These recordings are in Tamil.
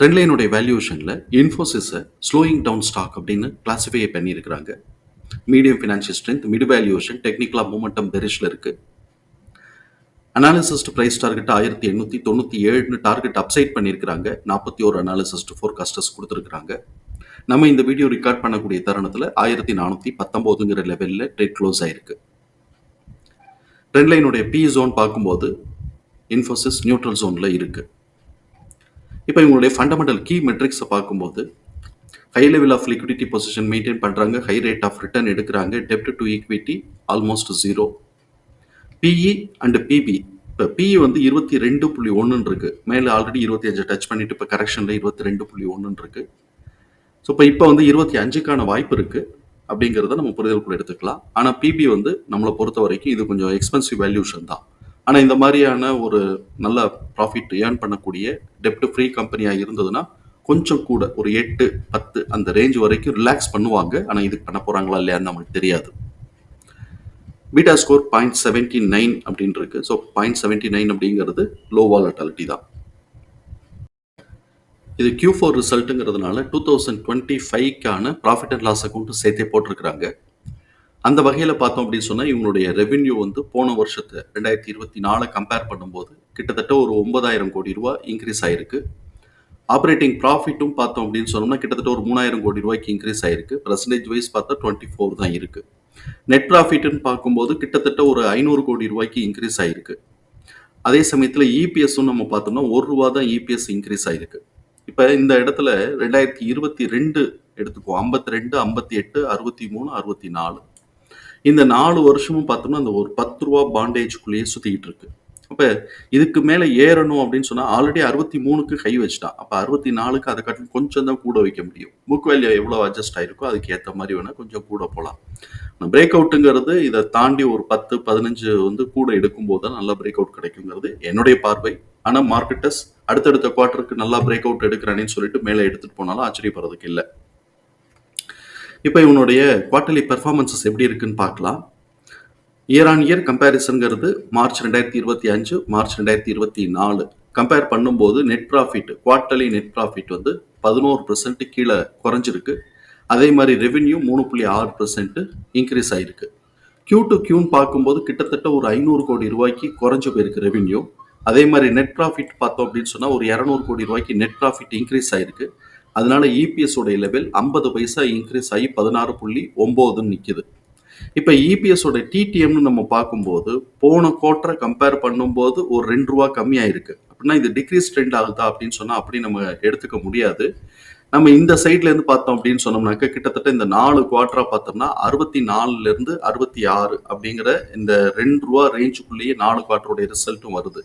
ட்ரெண்ட்லைனுடைய வேல்யூஷனில் இன்ஃபோசிஸை ஸ்லோயிங் டவுன் ஸ்டாக் அப்படின்னு கிளாஸிஃபை பண்ணியிருக்கிறாங்க. Medium financial strength mid valuation டெக்னிக்கலாக மூமெண்டம் பெரிஷில் இருக்குது அனாலிசிஸ்ட் ப்ரைஸ் டார்கெட் ஆயிரத்தி எண்ணூற்றி தொண்ணூற்றி ஏழுன்னு டார்கெட் அப்சைட் பண்ணியிருக்கிறாங்க. நாற்பத்தி ஒரு அனாலிசிஸ்ட் ஃபோர்காஸ்டர்ஸ் கொடுத்துருக்குறாங்க. நம்ம இந்த வீடியோ ரெக்கார்ட் பண்ணக்கூடிய தருணத்தில் ஆயிரத்தி நானூற்றி பத்தொம்போதுங்கிற லெவலில் ட்ரேட் க்ளோஸ் ஆயிருக்கு. ட்ரெண்ட்லைனுடைய பி ஜோன் பார்க்கும்போது இன்ஃபோசிஸ் நியூட்ரல் ஜோனில் இருக்குது இப்போ இவங்களுடைய ஃபண்டமெண்டல் கீ மெட்ரிக்ஸை பார்க்கும்போது high level of liquidity position maintain பண்ணுறாங்க ஹை ரேட் ஆஃப் ரிட்டர்ன் எடுக்கிறாங்க. டெப்ட் to equity almost zero PE and PB இப்போ பிஇ வந்து இருபத்தி ரெண்டு புள்ளி ஒன்றுன்னு இருக்கு. மேலே ஆல்ரெடி இருபத்தி அஞ்சு டச் பண்ணிட்டு இப்போ கரெக்ஷனில் இருபத்தி ரெண்டு புள்ளி ஒன்றுன்னு இருக்கு. ஸோ இப்போ இப்போ வந்து இருபத்தி அஞ்சுக்கான வாய்ப்பு இருக்கு. அப்படிங்கிறத நம்ம புரிதலுக்குள்ள எடுத்துக்கலாம். ஆனால் பிபி வந்து நம்மளை பொறுத்த வரைக்கும் இது கொஞ்சம் எக்ஸ்பென்சிவ் வேல்யூஷன் தான். ஆனால் இந்த மாதிரியான ஒரு நல்ல ப்ராஃபிட் ஏர்ன் பண்ணக்கூடிய டெப்ட் ஃப்ரீ கம்பெனியாக இருந்ததுன்னா கொஞ்சம் கூட ஒரு எட்டு பத்து அந்த ரேஞ்ச் வரைக்கும் ரிலாக்ஸ் பண்ணுவாங்க. ஆனால் இதுக்கு பண்ண போகிறாங்களா இல்லையான்னு நம்மளுக்கு தெரியாது. Beta score point seventy nine அப்படின்னு இருக்கு. ஸோ பாயிண்ட் செவன்டி நைன் அப்படிங்கிறது லோ வாலட்டாலிட்டி தான். இது கியூ ஃபோர் ரிசல்ட்டுங்கிறதுனால டூ தௌசண்ட் டுவெண்ட்டி ஃபைவ்க்கான ப்ராஃபிட் அண்ட் லாஸ் அக்கௌண்ட்டு சேர்த்தே போட்டிருக்கிறாங்க. அந்த வகையில் பார்த்தோம் அப்படின்னு சொன்னால் இவங்களுடைய ரெவென்யூ வந்து போன வருஷத்தை ரெண்டாயிரத்தி இருபத்தி நாலு கம்பேர் பண்ணும்போது கிட்டத்தட்ட ஒரு ஒன்பதாயிரம் கோடி ரூபா இன்க்ரீஸ் ஆயிருக்கு. ஆப்ரேட்டிங் ப்ராஃபிட்டும் பார்த்தோம் அப்படின்னு சொன்னோம்னா கிட்டத்தட்ட ஒரு மூணாயிரம் கோடி ரூபாய்க்கு இன்க்ரீஸ் ஆயிருக்கு. பர்சன்டேஜ் வைஸ் பார்த்தா டுவெண்ட்டி ஃபோர் தான் இருக்கு. நெட் ப்ராஃபிட்னு பார்க்கும்போது கிட்டத்தட்ட ஒரு ஐநூறு கோடி ரூபாய்க்கு இன்க்ரீஸ் ஆயிருக்கு. அதே சமயத்தில் இபிஎஸும் நம்ம பார்த்தோம்னா ஒரு ரூபா தான் இபிஎஸ் இன்க்ரீஸ் ஆயிருக்கு. இப்போ இந்த இடத்துல ரெண்டாயிரத்தி இருபத்தி ரெண்டு எடுத்துக்குவோம். ஐம்பத்தி ரெண்டு ஐம்பத்தி எட்டு அறுபத்தி மூணு அறுபத்தி நாலு. இந்த நாலு வருஷமும் பார்த்தோம்னா அந்த ஒரு பத்து ரூபா பாண்டேஜ்குள்ளேயே சுற்றிக்கிட்டு இருக்கு. அப்போ இதுக்கு மேலே ஏறணும் அப்படின்னு சொன்னால் ஆல்ரெடி அறுபத்தி மூணுக்கு கை வச்சுட்டான் அப்போ அறுபத்தி நாலுக்கு அதை காட்டிலும் கொஞ்சம் தான் கூட வைக்க முடியும். புக் வேல்யூ எவ்வளோ அட்ஜஸ்ட் ஆயிருக்கோ அதுக்கு ஏற்ற மாதிரி வேணால் கொஞ்சம் கூட போகலாம் பிரேக் அவுட்டுங்கிறது இதை தாண்டி ஒரு பத்து பதினஞ்சு வந்து கூட எடுக்கும்போது தான் நல்லா பிரேக் அவுட் கிடைக்குங்கிறது என்னுடைய பார்வை. ஆனால் மார்க்கெட்டஸ் அடுத்தடுத்த குவார்ட்டருக்கு நல்லா பிரேக் அவுட் எடுக்கிறானேன்னு சொல்லிட்டு மேலே எடுத்துகிட்டு போனாலும் ஆச்சரியப்படுறதுக்கு இல்லை. இப்போ இவனுடைய குவார்டர்லி பெர்ஃபார்மன்சஸ் எப்படி இருக்குன்னு பார்க்கலாம். இயர் ஆன் இயர் கம்பேரிசன்கிறது மார்ச் ரெண்டாயிரத்தி இருபத்தி அஞ்சு மார்ச் ரெண்டாயிரத்தி இருபத்தி நாலு. கம்பேர் பண்ணும்போது net profit quarterly net profit வந்து பதினோரு பர்சன்ட் கீழே குறைஞ்சிருக்கு. அதே மாதிரி ரெவென்யூ மூணு புள்ளி ஆறு பர்சன்ட் இன்க்ரீஸ் ஆயிருக்கு. கியூ டு கியூன்னு பார்க்கும்போது கிட்டத்தட்ட ஒரு ஐநூறு கோடி ரூபாய்க்கு குறைஞ்சு போயிருக்கு ரெவென்யூ அதே மாதிரி நெட் ப்ராஃபிட் பார்த்தோம் அப்படின்னு சொன்னால் ஒரு இரநூறு கோடி ரூபாய்க்கு நெட் ப்ராஃபிட் இன்க்ரீஸ் ஆயிருக்கு. அதனால இபிஎஸ் உடைய லெவல் ஐம்பது பைசா இன்க்ரீஸ் ஆகி பதினாறு புள்ளி ஒம்போதுன்னு நிற்குது இப்போ இபிஎஸ் உடைய டிடிஎம்னு நம்ம பார்க்கும்போது போன குவார்டரை கம்பேர் பண்ணும்போது ஒரு ரெண்டு ரூபா கம்மியாயிருக்கு. அப்படின்னா இது டிக்ரீஸ் ட்ரெண்ட் ஆகுதா அப்படின்னு சொன்னால் அப்படி நம்ம எடுத்துக்க முடியாது. நம்ம இந்த சைட்லேருந்து பார்த்தோம் அப்படின்னு சொன்னோம்னாக்க கிட்டத்தட்ட இந்த நாலு குவார்டரா பார்த்தோம்னா அறுபத்தி நாலுலேருந்து அறுபத்தி ஆறு அப்படிங்கிற இந்த ரெண்டு ரூபா ரேஞ்சுக்குள்ளேயே நாலு குவார்டருடைய ரிசல்ட்டும் வருது.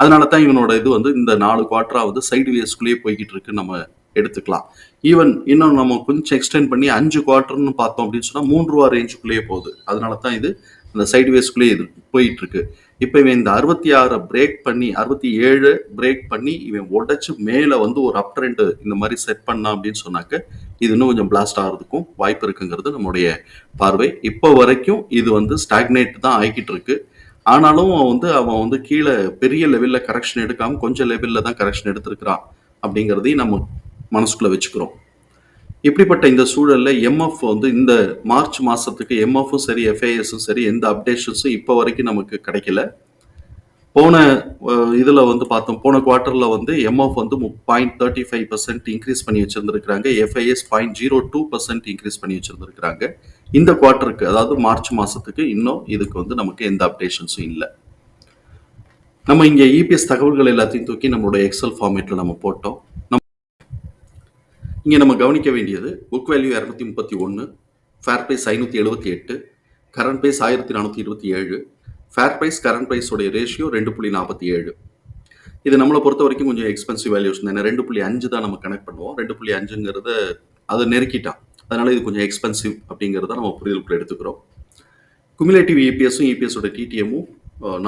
அதனால தான் இவனோட இது வந்து இந்த நாலு குவார்டரா வந்து சைடு வேஸ்க்குள்ளேயே போய்கிட்டு இருக்குன்னு நம்ம எடுத்துக்கலாம். ஈவன் இன்னும் நம்ம கொஞ்சம் எக்ஸ்டெண்ட் பண்ணி அஞ்சு குவார்டர்னு பார்த்தோம் அப்படின்னு சொன்னால் மூன்று ரூபா ரேஞ்சுக்குள்ளேயே போகுது. அதனால தான் இது அந்த சைடு வேஸ்க்குள்ளேயே இது போயிட்டு இருக்கு. இப்போ இவன் இந்த அறுபத்தி ஆறை பிரேக் பண்ணி அறுபத்தி ஏழு பிரேக் பண்ணி இவன் உடைச்சு மேலே வந்து ஒரு அப் ட்ரெண்ட் இந்த மாதிரி செட் பண்ணான் அப்படின்னு சொன்னாக்க இது இன்னும் கொஞ்சம் பிளாஸ்ட் ஆகிறதுக்கும் வாய்ப்பு இருக்குங்கிறது நம்முடைய பார்வை. இப்போ வரைக்கும் இது வந்து ஸ்டாக்னேட் தான் ஆகிக்கிட்டு இருக்கு. ஆனாலும் வந்து அவன் வந்து கீழே பெரிய லெவலில் கரெக்ஷன் எடுக்காமல் கொஞ்சம் லெவலில் தான் கரெக்ஷன் எடுத்திருக்கிறான் அப்படிங்கிறதையும் நம்ம மனசுக்குள்ள வச்சுக்கிறோம். இப்படிப்பட்ட இந்த சூழல்ல எம்எஃப் வந்து இந்த மார்ச் மாசத்துக்கு எம்எஃப்பும் சரி எஃப்ஐஎஸும் சரி எந்த அப்டேஷன்ஸும் இப்போ வரைக்கும் நமக்கு கிடைக்கல. போன இதில் வந்து பார்த்தோம் போன குவார்ட்டரில் வந்து எம்எஃப் வந்து point thirty five percent increase பண்ணி வச்சிருந்துருக்காங்க FIS point zero two percent increase பண்ணி வச்சிருந்துருக்காங்க இந்த குவார்ட்டருக்கு அதாவது மார்ச் மாதத்துக்கு இன்னும் இதுக்கு வந்து நமக்கு எந்த அப்டேஷன்ஸும் இல்லை. நம்ம இங்கே இபிஎஸ் தகவல்கள் எல்லாத்தையும் தூக்கி நம்மளோட எக்ஸல் ஃபார்மேட்டில் நம்ம போட்டோம். இங்கே நம்ம கவனிக்க வேண்டியது புக் வேல்யூ இரநூத்தி முப்பத்தி ஒன்று ஃபேர் ப்ரைஸ் ஐநூற்றி எழுபத்தி எட்டு கரண்ட் ப்ரைஸ் ஆயிரத்தி நானூற்றி இருபத்தி ஏழு ஃபேர் ப்ரைஸ் கரண்ட் ப்ரைஸோடைய ரேஷியோ ரெண்டு புள்ளி நாற்பத்தி ஏழு. இது நம்மளை பொறுத்த வரைக்கும் கொஞ்சம் எக்ஸ்பென்சிவ் வேல்யூஷன் ஏன்னா ரெண்டு புள்ளி அஞ்சு தான் நம்ம கனெக்ட் பண்ணுவோம். ரெண்டு புள்ளி அஞ்சுங்கிறத அதை நெருக்கிட்டான். அதனால் இது கொஞ்சம் எக்ஸ்பென்சிவ் அப்படிங்கிறத நம்ம புரிதலுக்குள்ள எடுத்துக்கிறோம். குமுலேட்டிவ் இபிஎஸும் இபிஎஸோட டிடிஎம்மும்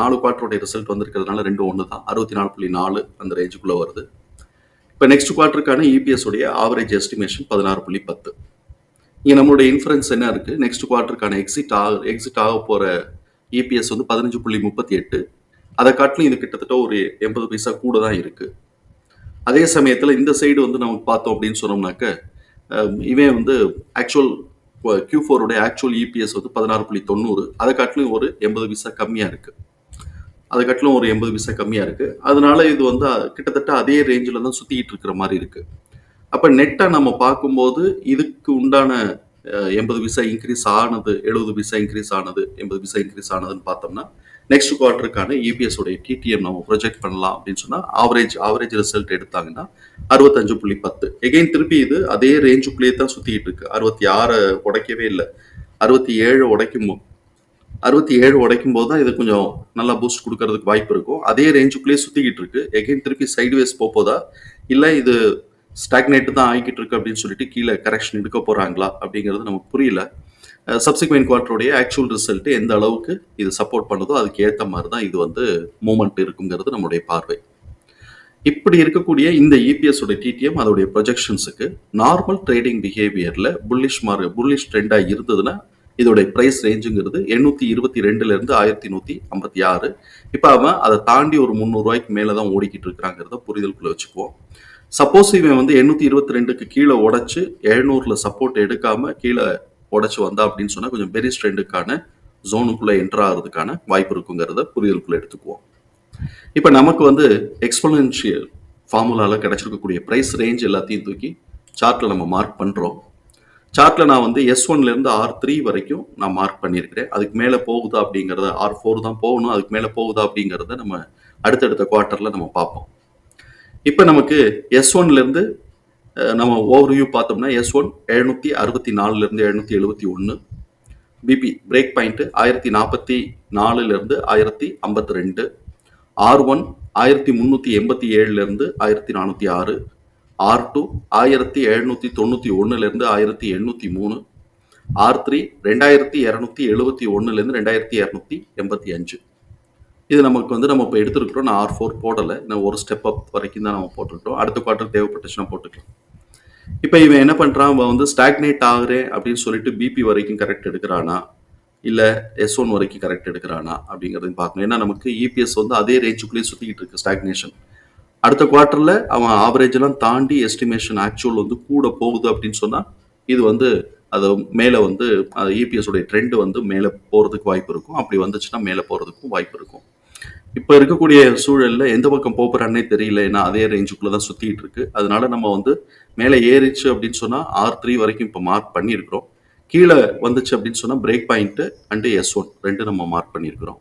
நாலு குவார்ட்டரோட ரிசல்ட் வந்திருக்கிறதுனால ரெண்டு ஒன்று தான் அறுபத்தி நாலு புள்ளி நாலு அந்த ரேஞ்சுக்குள்ளே வருது. இப்போ நெக்ஸ்ட் குவார்ட்டருக்கான இபிஎஸ் உடைய ஆவரேஜ் எஸ்டிமேஷன் பதினாறு புள்ளி பத்து. இங்கே நம்மளுடைய இன்ஃபரன்ஸ் என்ன இருக்குது நெக்ஸ்ட் குவார்ட்டருக்கான எக்ஸிட் ஆக எக்ஸிட் ஆக போகிற இபிஎஸ் வந்து பதினஞ்சு புள்ளி முப்பத்தி எட்டு. அதை காட்டிலும் இது கிட்டத்தட்ட ஒரு எண்பது பைசா கூட தான் இருக்குது அதே சமயத்தில் இந்த சைடு வந்து நமக்கு பார்த்தோம் அப்படின்னு சொன்னோம்னாக்க இவன் வந்து ஆக்சுவல் கியூ ஃபோருடைய ஆக்சுவல் இபிஎஸ் வந்து பதினாறு புள்ளி தொண்ணூறு. அதை காட்டிலும் ஒரு எண்பது பைசா கம்மியாக இருக்குது அதை கட்டிலும் ஒரு எண்பது பைசா கம்மியாக இருக்குது அதனால இது வந்து கிட்டத்தட்ட அதே ரேஞ்சில் தான் சுற்றிக்கிட்டு இருக்கிற மாதிரி இருக்குது அப்போ நெட்டாக நம்ம பார்க்கும்போது இதுக்கு உண்டான எண்பது பைசா இன்க்ரீஸ் ஆனது எழுபது பைசா இன்க்ரீஸ் ஆனது எண்பது பைசா இன்க்ரீஸ் ஆனதுன்னு பார்த்தோம்னா நெக்ஸ்ட் குவார்ட்டருக்கான இபிஎஸ் உடைய டிடிஎம் நம்ம ப்ரொஜெக்ட் பண்ணலாம் அப்படின்னு சொன்னால் ஆவரேஜ் ஆவரேஜ் ரிசல்ட் எடுத்தாங்கன்னா அறுபத்தஞ்சு புள்ளி பத்து. எகைன் திருப்பி இது அதே ரேஞ்சுக்குள்ளேயே தான் சுற்றிக்கிட்டு இருக்கு. அறுபத்தி ஆறை உடைக்கவே இல்லை. அறுபத்தி ஏழு உடைக்கும் அறுபத்தி ஏழு உடைக்கும் போது தான் இது கொஞ்சம் நல்லா பூஸ்ட் கொடுக்கறதுக்கு வாய்ப்பு இருக்கும். அதே ரேஞ்சுக்குள்ளேயே சுற்றிக்கிட்டு இருக்கு. எகைன் திருப்பி சைட்வேஸ் போதா? இல்லை இது ஸ்டாக்னேட் தான் ஆகிக்கிட்டு இருக்கு அப்படின்னு சொல்லிட்டு கீழே கரெக்ஷன் எடுக்க போறாங்களா அப்படிங்கிறது நமக்கு புரியல. சப்சிக்வெண்ட் குவார்ட்டருடைய ஆக்சுவல் ரிசல்ட் எந்த அளவுக்கு இது சப்போர்ட் பண்ணுதோ அதுக்கு ஏற்ற மாதிரி தான் இது வந்து மூமெண்ட் இருக்குங்கிறது நம்மளுடைய பார்வை. இப்படி இருக்கக்கூடிய இந்த இபிஎஸ் உடைய டிடிஎம் அதோடைய ப்ரொஜெக்ஷன்ஸுக்கு நார்மல் ட்ரேடிங் பிஹேவியர்ல புல்லிஷ் மார்க் புல்லிஷ் ட்ரெண்டாக இருந்ததுன்னா இதோடைய ப்ரைஸ் ரேஞ்சுங்கிறது எண்ணூற்றி இருபத்தி ரெண்டுலேருந்து ஆயிரத்தி நூற்றி ஐம்பத்தி ஆறு. இப்போ அவன் அதை தாண்டி ஒரு முந்நூறுரூவாய்க்கு மேலே தான் ஓடிக்கிட்டு இருக்கிறாங்கிறத புரிதலுக்குள்ள வச்சுக்குவோம். சப்போஸ் இவன் வந்து எண்ணூற்றி இருபத்தி ரெண்டுக்கு கீழே உடைச்சு எழுநூறுல சப்போர்ட் எடுக்காம கீழே உடைச்சு வந்தா அப்படின்னு சொன்னால் கொஞ்சம் பெரிஸ் ட்ரெண்டுக்கான ஜோனுக்குள்ளே என்டர் ஆகிறதுக்கான வாய்ப்பு இருக்குங்கிறத புரிதலுக்குள்ளே எடுத்துக்குவோம். இப்போ நமக்கு வந்து எக்ஸ்போனன்ஷியல் ஃபார்முலாவில் கிடைச்சிருக்கக்கூடிய ப்ரைஸ் ரேஞ்ச் எல்லாத்தையும் தூக்கி சார்ட்டில் நம்ம மார்க் பண்ணுறோம் சார்ட்டில் நான் வந்து எஸ் ஒன்லேருந்து ஆர் த்ரீ வரைக்கும் நான் மார்க் பண்ணியிருக்கிறேன். அதுக்கு மேலே போகுதா அப்படிங்கிறத ஆர் ஃபோர் தான் போகணும். அதுக்கு மேலே போகுதா அப்படிங்கிறத நம்ம அடுத்தடுத்த குவார்ட்டரில் நம்ம பார்ப்போம். இப்போ நமக்கு எஸ் ஒன்லேருந்து நம்ம ஓவர்வியூ பார்த்தோம்னா எஸ் ஒன் எழுநூற்றி அறுபத்தி நாலுலேருந்து எழுநூற்றி எழுபத்தி ஒன்று பிபி பிரேக் பாயிண்ட் ஆயிரத்தி நாற்பத்தி நாலுலேருந்து ஆயிரத்தி ஐம்பத்தி ரெண்டு. ஆர் ஒன் ஆயிரத்தி முந்நூற்றி எண்பத்தி ஏழுலேருந்து ஆயிரத்தி நானூற்றி ஆறு. ஆர் டூ ஆயிரத்தி எழுநூற்றி தொண்ணூற்றி ஒன்றுலேருந்து ஆயிரத்தி எண்ணூற்றி மூணு. ஆர் த்ரீ ரெண்டாயிரத்தி இரநூத்தி எழுபத்தி ஒன்றுலேருந்து ரெண்டாயிரத்தி இரநூத்தி எண்பத்தி அஞ்சு. இது நமக்கு வந்து நம்ம இப்போ எடுத்துருக்கிறோம் நான் ஆர் ஃபோர் போடலை. நான் ஒரு ஸ்டெப் அப் வரைக்கும் தான் நம்ம போட்டுருக்கிறோம். அடுத்த குவார்ட்டர் தேவைப்பட்டுச்சுன்னா போட்டுக்கலாம். இப்போ இவன் என்ன பண்ணுறான் அவன் வந்து ஸ்டாக்னேட் ஆகுறேன் அப்படின்னு சொல்லிட்டு பிபி வரைக்கும் கரெக்ட் எடுக்கிறானா? இல்லை எஸ் ஒன் வரைக்கும் கரெக்ட் எடுக்கிறானா? அப்படிங்கிறதையும் பார்க்கணும். ஏன்னா நமக்கு இபிஎஸ் வந்து அதே ரேஞ்சுக்குள்ளேயே சுற்றிக்கிட்டு இருக்கு ஸ்டாக்னேஷன் அடுத்த குவார்ட்டரில் அவன் ஆவரேஜ் எல்லாம் தாண்டி எஸ்டிமேஷன் ஆக்சுவல் வந்து கூட போகுது அப்படின்னு சொன்னால் இது வந்து அது மேலே வந்து அது இபிஎஸ் உடைய ட்ரெண்ட் வந்து மேலே போகிறதுக்கு வாய்ப்பு இருக்கும். அப்படி வந்துச்சுன்னா மேலே போகிறதுக்கும் வாய்ப்பு இருக்கும். இப்போ இருக்கக்கூடிய சூழலில் எந்த பக்கம் போகிறான்னே தெரியல. ஏன்னா அதே ரேஞ்சுக்குள்ளே தான் சுற்றிட்டு இருக்கு. அதனால நம்ம வந்து மேலே ஏறிச்சு அப்படின்னு சொன்னால் ஆர் த்ரீ வரைக்கும் இப்போ மார்க் பண்ணியிருக்கிறோம். கீழே வந்துச்சு அப்படின்னு சொன்னால் break point and S one ரெண்டு நம்ம மார்க் பண்ணியிருக்கிறோம்.